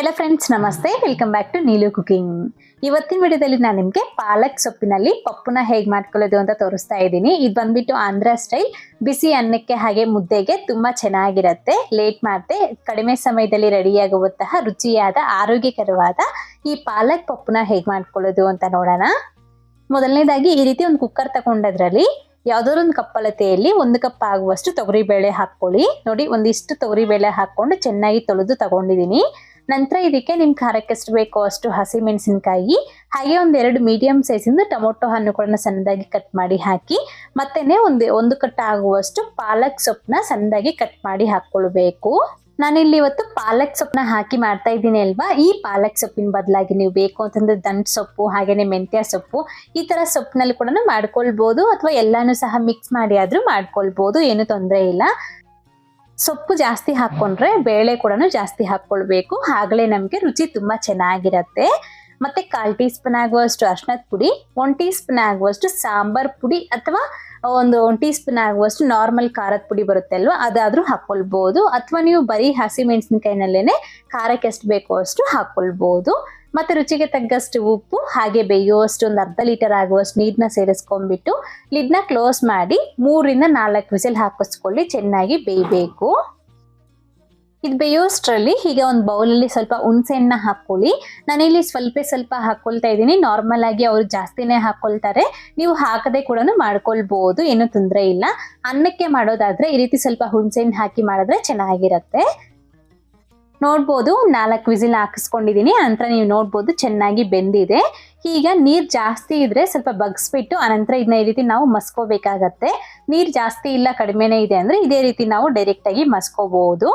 ಎಲ್ಲ ಫ್ರೆಂಡ್ಸ್ ನಮಸ್ತೆ. Welcome back to Neelu cooking ಇವತ್ತಿನ ವಿಡಿಯೋದಲ್ಲಿ ನಾನು ನಿಮಗೆ ಪಾಲಕ್ ಸೊಪ್ಪಿನಲ್ಲಿ ಪಪ್ಪುನ ಹೇಗೆ ಮಾಡ್ಕೊಳ್ಳೋದು ಅಂತ ತೋರಿಸ್ತಾ ಇದ್ದೀನಿ. ಇದು ಬಂದ್ಬಿಟ್ಟು ಆಂಧ್ರ ಸ್ಟೈಲ್ ಬಿಸಿ ಅನ್ನಕ್ಕೆ ಹಾಗೆ ಮುದ್ದೆಗೆ ತುಂಬ ಚೆನ್ನಾಗಿರುತ್ತೆ. ಲೇಟ್ ಮಾಡದೆ ಕಡಿಮೆ ಸಮಯದಲ್ಲಿ ರೆಡಿಯಾಗುವಂತಹ ರುಚಿಯಾದ, ಆರೋಗ್ಯಕರವಾದ ಈ ಪಾಲಕ್ ಪಪ್ಪುನ ಹೇಗೆ ಮಾಡ್ಕೊಳ್ಳೋದು ಅಂತ ನೋಡೋಣ. ಮೊದಲನೇದಾಗಿ ಈ ರೀತಿ ಒಂದು ಕುಕ್ಕರ್ ತಗೊಂಡದ್ರಲ್ಲಿ ಯಾವುದಾದ್ರು ಒಂದು ಕಪ್ಪಳತೆಯಲ್ಲಿ ಒಂದು ಕಪ್ ಆಗುವಷ್ಟು ತೊಗರಿಬೇಳೆ ಹಾಕ್ಕೊಳ್ಳಿ. ನೋಡಿ, ಒಂದಿಷ್ಟು ತೊಗರಿಬೇಳೆ ಹಾಕ್ಕೊಂಡು ಚೆನ್ನಾಗಿ ತೊಳೆದು ತಗೊಂಡಿದ್ದೀನಿ. ನಂತರ ಇದಕ್ಕೆ ನಿಮ್ ಖಾರಕ್ಕೆ ಎಷ್ಟು ಬೇಕೋ ಅಷ್ಟು ಹಸಿ ಮೆಣಸಿನಕಾಯಿ, ಹಾಗೆ ಒಂದೆರಡು ಮೀಡಿಯಂ ಸೈಜಿಂದ ಟೊಮೊಟೊ ಹಣ್ಣುಗಳನ್ನ ಸಣ್ಣದಾಗಿ ಕಟ್ ಮಾಡಿ ಹಾಕಿ, ಮತ್ತೆನೆ ಒಂದು ಒಂದು ಕಟ್ ಆಗುವಷ್ಟು ಪಾಲಕ್ ಸೊಪ್ಪನ್ನ ಸಣ್ಣದಾಗಿ ಕಟ್ ಮಾಡಿ ಹಾಕ್ಕೊಳ್ಬೇಕು ನಾನಿಲ್ಲಿ ಇವತ್ತು ಪಾಲಕ್ ಸೊಪ್ಪನ್ನ ಹಾಕಿ ಮಾಡ್ತಾ ಇದ್ದೀನಿ ಅಲ್ವಾ? ಈ ಪಾಲಕ್ ಸೊಪ್ಪಿನ ಬದಲಾಗಿ ನೀವು ಬೇಕು ಅಂತಂದ್ರೆ ದಂಟ್ ಸೊಪ್ಪು, ಹಾಗೇನೆ ಮೆಂತ್ಯ ಸೊಪ್ಪು, ಈ ತರ ಸೊಪ್ಪಿನಲ್ಲಿ ಕೂಡ ಮಾಡ್ಕೊಳ್ಬಹುದು ಅಥವಾ ಎಲ್ಲಾನು ಸಹ ಮಿಕ್ಸ್ ಮಾಡಿ ಆದ್ರೂ ಮಾಡ್ಕೊಳ್ಬಹುದು ಏನು ತೊಂದರೆ ಇಲ್ಲ. ಸೊಪ್ಪು ಜಾಸ್ತಿ ಹಾಕೊಂಡ್ರೆ ಬೇಳೆ ಕೂಡ ಜಾಸ್ತಿ ಹಾಕ್ಕೊಳ್ಬೇಕು ಆಗಲೇ ನಮಗೆ ರುಚಿ ತುಂಬಾ ಚೆನ್ನಾಗಿರತ್ತೆ. ಮತ್ತೆ ಕಾಲ್ ಟೀ ಸ್ಪೂನ್ ಆಗುವಷ್ಟು ಅರ್ಶನದ ಪುಡಿ ಒನ್ ಟೀ ಸ್ಪೂನ್ ಆಗುವಷ್ಟು ಸಾಂಬಾರ್ ಪುಡಿ ಅಥವಾ ಒಂದು ಒನ್ ಟೀ ಸ್ಪೂನ್ ಆಗುವಷ್ಟು ನಾರ್ಮಲ್ ಖಾರದ ಪುಡಿ ಬರುತ್ತೆ ಅಲ್ವಾ? ಅದಾದ್ರೂ ಹಾಕೊಳ್ಬಹುದು ಅಥವಾ ನೀವು ಬರೀ ಹಸಿ ಮೆಣಸಿನಕಾಯಿನಲ್ಲೇನೆ ಖಾರಕ್ಕೆ ಎಷ್ಟು ಬೇಕೋ ಅಷ್ಟು ಹಾಕೊಳ್ಬಹುದು ಮತ್ತೆ ರುಚಿಗೆ ತಗ್ಗಷ್ಟು ಉಪ್ಪು, ಹಾಗೆ ಬೇಯುವಷ್ಟು ಒಂದು ಅರ್ಧ ಲೀಟರ್ ಆಗುವಷ್ಟು ನೀರನ್ನ ಸೇರಿಸ್ಕೊಂಡ್ಬಿಟ್ಟು ಲಿಡ್ನ ಕ್ಲೋಸ್ ಮಾಡಿ ಮೂರಿಂದ ನಾಲ್ಕು ವಿಸಿಲ್ ಹಾಕಿಸ್ಕೊಳ್ಳಿ, ಚೆನ್ನಾಗಿ ಬೇಯಬೇಕು. ಇದು ಬೇಯೋಷ್ಟರಲ್ಲಿ ಹೀಗೆ ಒಂದು ಬೌಲಲ್ಲಿ ಸ್ವಲ್ಪ ಹುಣಸೆಹಣ್ಣ ಹಾಕ್ಕೊಳ್ಳಿ. ನಾನಿಲ್ಲಿ ಸ್ವಲ್ಪ ಸ್ವಲ್ಪ ಹಾಕ್ಕೊಳ್ತಾ ಇದ್ದೀನಿ. ನಾರ್ಮಲ್ ಆಗಿ ಅವರು ಜಾಸ್ತಿನೇ ಹಾಕ್ಕೊಳ್ತಾರೆ. ನೀವು ಹಾಕದೆ ಕೂಡ ಮಾಡ್ಕೊಳ್ಬೋದು. ಏನು ತೊಂದರೆ ಇಲ್ಲ. ಅನ್ನಕ್ಕೆ ಮಾಡೋದಾದ್ರೆ ಈ ರೀತಿ ಸ್ವಲ್ಪ ಹುಣಸೆಹಣ್ಣು ಹಾಕಿ ಮಾಡಿದ್ರೆ ಚೆನ್ನಾಗಿರತ್ತೆ. ನೋಡ್ಬೋದು ನಾಲ್ಕು ವಿಸಿಲ್ ಹಾಕಿಸ್ಕೊಂಡಿದ್ದೀನಿ. ನಂತರ ನೀವು ನೋಡ್ಬೋದು ಚೆನ್ನಾಗಿ ಬೆಂದಿದೆ. ಈಗ ನೀರು ಜಾಸ್ತಿ ಇದ್ರೆ ಸ್ವಲ್ಪ ಬಗ್ಸ್ಬಿಟ್ಟು ಅನಂತರ ಇದನ್ನ ಈ ರೀತಿ ನಾವು ಮಸ್ಕೋಬೇಕಾಗತ್ತೆ. ನೀರು ಜಾಸ್ತಿ ಇಲ್ಲ, ಕಡಿಮೆನೇ ಇದೆ ಅಂದ್ರೆ ಇದೇ ರೀತಿ ನಾವು ಡೈರೆಕ್ಟ್ ಆಗಿ ಮಸ್ಕೋಬಹುದು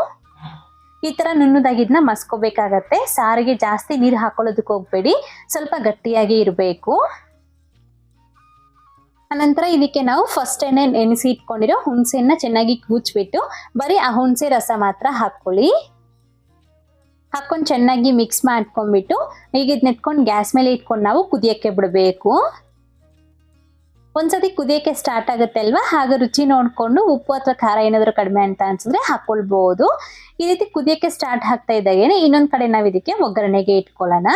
ಈ ತರ ನುಣ್ಣದಾಗಿದ್ನ ಮಸ್ಕೋಬೇಕಾಗತ್ತೆ. ಸಾರಿಗೆ ಜಾಸ್ತಿ ನೀರು ಹಾಕೊಳ್ಳೋದಕ್ಕೆ ಹೋಗ್ಬೇಡಿ. ಸ್ವಲ್ಪ ಗಟ್ಟಿಯಾಗಿ ಇರಬೇಕು. ಅನಂತರ ಇದಕ್ಕೆ ನಾವು ಫಸ್ಟ್ ಎಣ್ಣೆ ನೆನೆಸಿ ಇಟ್ಕೊಂಡಿರೋ ಹುಣಸೆನ ಚೆನ್ನಾಗಿ ಕೂಚ್ಬಿಟ್ಟು ಬರೀ ಆ ಹುಣಸೆ ರಸ ಮಾತ್ರ ಹಾಕೊಳ್ಳಿ ಹಾಕೊಂಡು ಚೆನ್ನಾಗಿ ಮಿಕ್ಸ್ ಮಾಡ್ಕೊಂಡ್ಬಿಟ್ಟು ಈಗ ಇದ್ ಎತ್ಕೊಂಡು ಗ್ಯಾಸ್ ಮೇಲೆ ಇಟ್ಕೊಂಡು ನಾವು ಕುದಿಯಕ್ಕೆ ಬಿಡಬೇಕು. ಒಂದ್ಸತಿ ಕುದಿಯಕ್ಕೆ ಸ್ಟಾರ್ಟ್ ಆಗುತ್ತೆ ಅಲ್ವಾ? ಹಾಗೆ ರುಚಿ ನೋಡಿಕೊಂಡು ಉಪ್ಪು ಅಥವಾ ಖಾರ ಏನಾದರೂ ಕಡಿಮೆ ಅಂತ ಅನ್ಸಿದ್ರೆ ಹಾಕೊಳ್ಬಹುದು ಈ ರೀತಿ ಕುದಿಯಕ್ಕೆ ಸ್ಟಾರ್ಟ್ ಆಗ್ತಾ ಇದ್ದಾಗೇನೆ ಇನ್ನೊಂದು ಕಡೆ ನಾವು ಇದಕ್ಕೆ ಒಗ್ಗರಣೆಗೆ ಇಟ್ಕೊಳ್ಳೋಣ.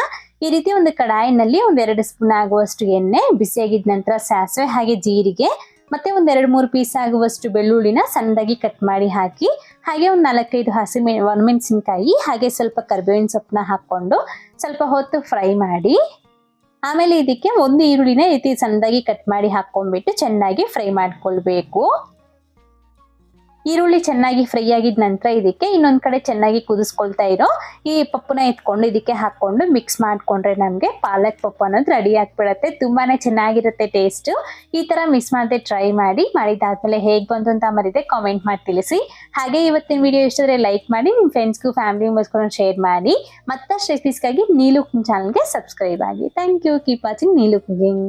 ಈ ರೀತಿ ಒಂದು ಕಡಾಯಿನಲ್ಲಿ ಒಂದೆರಡು ಸ್ಪೂನ್ ಆಗುವಷ್ಟು ಎಣ್ಣೆ ಬಿಸಿಯಾಗಿದ ನಂತರ ಸಾಸಿವೆ, ಹಾಗೆ ಜೀರಿಗೆ, ಮತ್ತೆ ಒಂದೆರಡು ಮೂರು ಪೀಸ್ ಆಗುವಷ್ಟು ಬೆಳ್ಳುಳ್ಳಿನ ಸಣ್ಣದಾಗಿ ಕಟ್ ಮಾಡಿ ಹಾಕಿ, ಹಾಗೆ ಒಂದು ನಾಲ್ಕೈದು ಹಸಿ ಮೆ ಒಣಮೆಣಸಿನ್ಕಾಯಿ, ಹಾಗೆ ಸ್ವಲ್ಪ ಕರ್ಬೇವಿನ ಸೊಪ್ಪನ್ನ ಹಾಕೊಂಡು ಸ್ವಲ್ಪ ಹೊತ್ತು ಫ್ರೈ ಮಾಡಿ, ಆಮೇಲೆ ಇದಕ್ಕೆ ಒಂದು ಈರುಳ್ಳಿನ ರೀತಿ ಸಣ್ಣದಾಗಿ ಕಟ್ ಮಾಡಿ ಹಾಕ್ಕೊಂಡ್ಬಿಟ್ಟು ಚೆನ್ನಾಗಿ ಫ್ರೈ ಮಾಡ್ಕೊಳ್ಬೇಕು. ಈರುಳ್ಳಿ ಚೆನ್ನಾಗಿ ಫ್ರೈ ಆಗಿದ ನಂತರ ಇದಕ್ಕೆ ಇನ್ನೊಂದ್ ಕಡೆ ಚೆನ್ನಾಗಿ ಕುದಿಸ್ಕೊಳ್ತಾ ಇರೋ ಈ ಪಪ್ಪುನ ಎತ್ಕೊಂಡು ಇದಕ್ಕೆ ಹಾಕೊಂಡು ಮಿಕ್ಸ್ ಮಾಡ್ಕೊಂಡ್ರೆ ನಮಗೆ ಪಾಲಕ್ ಪಪ್ಪು ಅನ್ನೋದು ರೆಡಿ ಆಗ್ಬಿಡತ್ತೆ. ತುಂಬಾನೇ ಚೆನ್ನಾಗಿರುತ್ತೆ ಟೇಸ್ಟ್ ಈ ತರ ಮಿಸ್ ಮಾಡದೆ ಟ್ರೈ ಮಾಡಿ ಮಾಡಿದಾದ್ಮೇಲೆ ಹೇಗ್ ಬಂತು ಅಂತ ಮರಿದೆ ಕಾಮೆಂಟ್ ಮಾಡಿ ತಿಳಿಸಿ. ಹಾಗೆ ಇವತ್ತಿನ ವಿಡಿಯೋ ಇಷ್ಟಾದ್ರೆ ಲೈಕ್ ಮಾಡಿ ನಿಮ್ಮ ಫ್ರೆಂಡ್ಸ್ಗೂ ಫ್ಯಾಮಿಲಿ ಮೆಂಬರ್ಸ್ಗೂ ಶೇರ್ ಮಾಡಿ. ಮತ್ತಷ್ಟು ರೆಸಿಪೀಸ್ಗಾಗಿ ನೀಲು ಚಾನಲ್ಗೆ ಸಬ್ಸ್ಕ್ರೈಬ್ ಆಗಿ. Thank you keep watching Neelu cooking